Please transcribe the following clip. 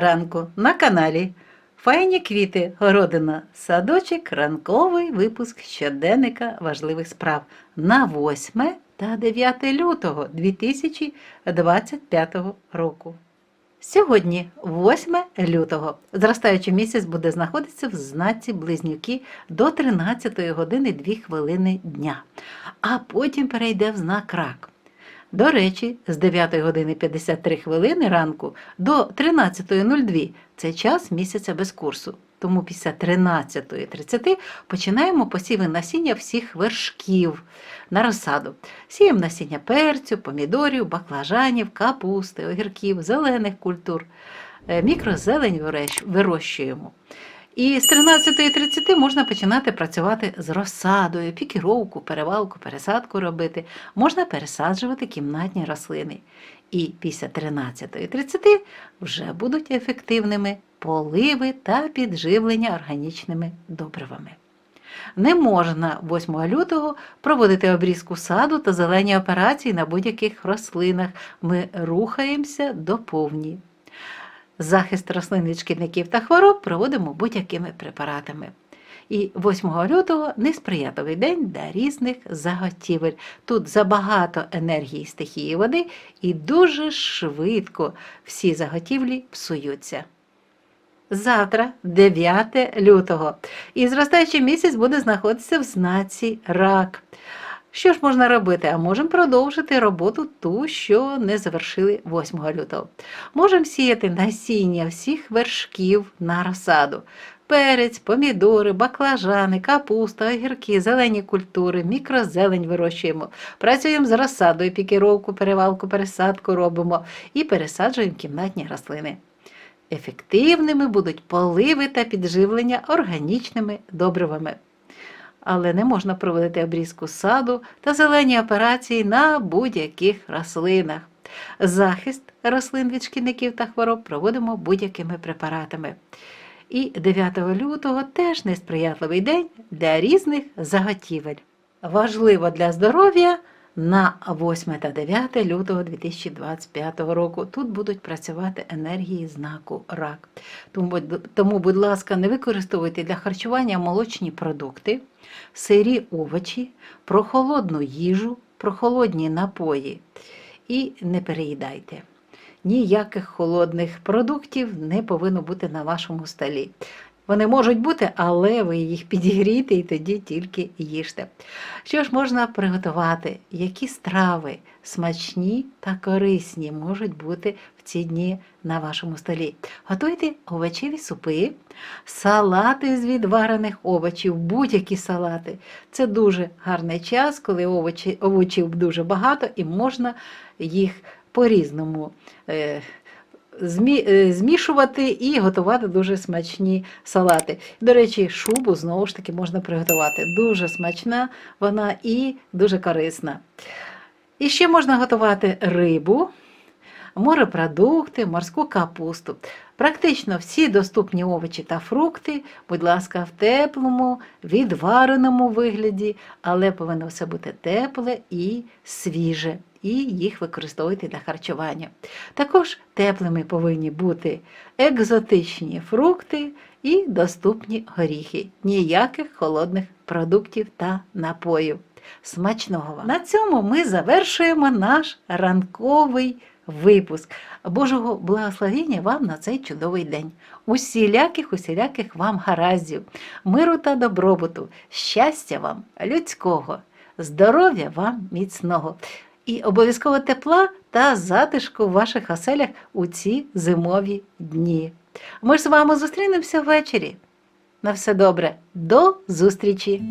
ранку на каналі. Файні квіти, городина, садочок, ранковий випуск щоденника важливих справ на 8 та 9 лютого 2025 року. Сьогодні, 8 лютого, зростаючий місяць буде знаходитися в знаці близнюки до 13 години 2 хвилини дня, а потім перейде в знак рак. До речі, з 9 години 53 хвилини ранку до 13.02 це час місяця без курсу. Тому після 13.30 починаємо посіви насіння всіх вершків на розсаду. Сіємо насіння перцю, помідорів, баклажанів, капусти, огірків, зелених культур. Е, Мікрозелень вирощуємо. І з 13.30 можна починати працювати з розсадою, пікіровку, перевалку, пересадку робити. Можна пересаджувати кімнатні рослини. І після 13.30 вже будуть ефективними поливи та підживлення органічними добривами. Не можна 8 лютого проводити обрізку саду та зелені операції на будь-яких рослинах. Ми рухаємося до повні. Захист рослин від шкідників та хвороб проводимо будь-якими препаратами. І 8 лютого несприятливий день для різних заготівель. Тут забагато енергії стихії води і дуже швидко всі заготівлі псуються. Завтра, 9 лютого, і зростаючий місяць буде знаходитися в знаці рак. Що ж можна робити? А можемо продовжити роботу ту, що не завершили 8 лютого. Можемо сіяти насіння всіх вершків на розсаду. Перець, помідори, баклажани, капуста, огірки, зелені культури, мікрозелень вирощуємо. Працюємо з розсадою, пікіровку, перевалку, пересадку робимо і пересаджуємо кімнатні рослини. Ефективними будуть поливи та підживлення органічними добривами. Але не можна проводити обрізку саду та зелені операції на будь-яких рослинах. Захист рослин від шкідників та хвороб проводимо будь-якими препаратами. І 9 лютого теж несприятливий день для різних заготівель. Важливо для здоров'я на 8 та 9 лютого 2025 року. Тут будуть працювати енергії знаку рак. Тому, будь- ласка, не використовуйте для харчування молочні продукти, сирі овочі, прохолодну їжу, прохолодні напої і не переїдайте. Ніяких холодних продуктів не повинно бути на вашому столі. Вони можуть бути, але ви їх підігрійте і тоді тільки їжте. Що ж можна приготувати? Які страви смачні та корисні можуть бути в ці дні на вашому столі? Готуйте овочеві супи, салати з відварених овочів, будь-які салати. Це дуже гарний час, коли овочі, овочів дуже багато і можна їх по-різному. е, змішувати і готувати дуже смачні салати. До речі, шубу знову ж таки можна приготувати. Дуже смачна вона і дуже корисна. І ще можна готувати рибу, морепродукти, морську капусту. Практично всі доступні овочі та фрукти, будь ласка, в теплому, відвареному вигляді, але повинно все бути тепле і свіже, і їх використовуйте для харчування. Також теплими повинні бути екзотичні фрукти і доступні горіхи. Ніяких холодних продуктів та напоїв. Смачного вам! На цьому ми завершуємо наш ранковий випуск. Божого благословення вам на цей чудовий день. Усіляких, усіляких вам гараздів, миру та добробуту, щастя вам, людського, здоров'я вам міцного і обов'язково тепла та затишку в ваших оселях у ці зимові дні. Ми ж з вами зустрінемося ввечері. На все добре, до зустрічі!